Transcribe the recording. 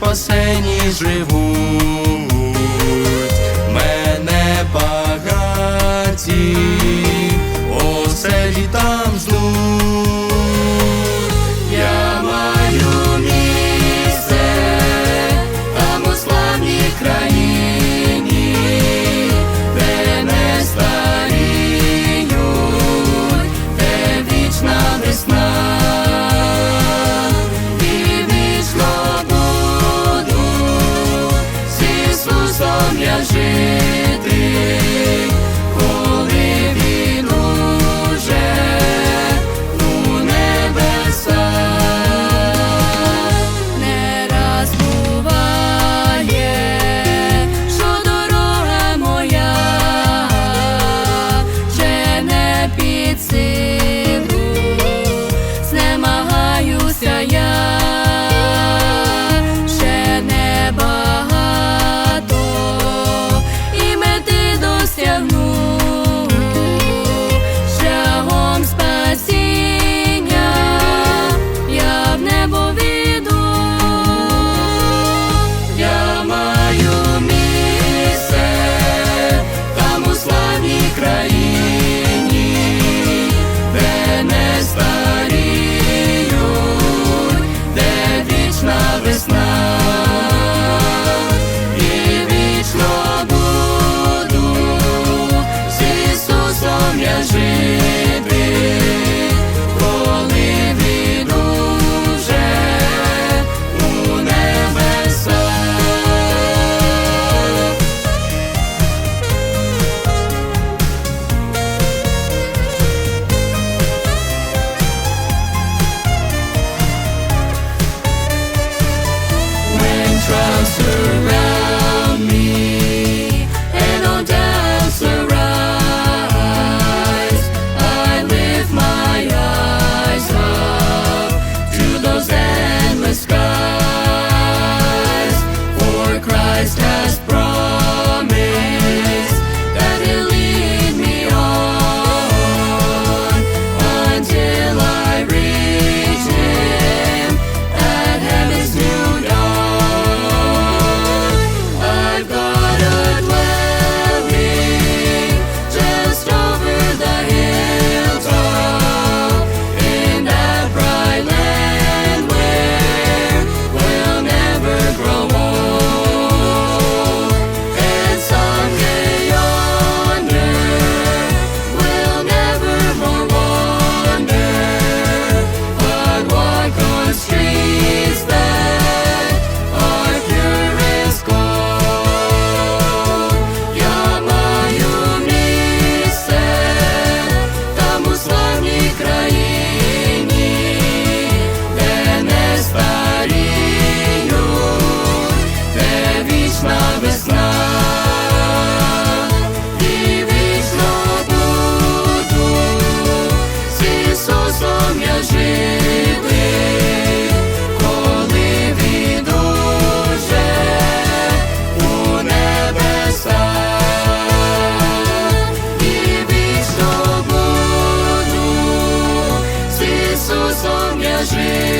спасені живуть, мене багаті, оселі там ждуть, я маю місце, там у славній країні, не старіють, де вічна весна. часом я жити. Скажи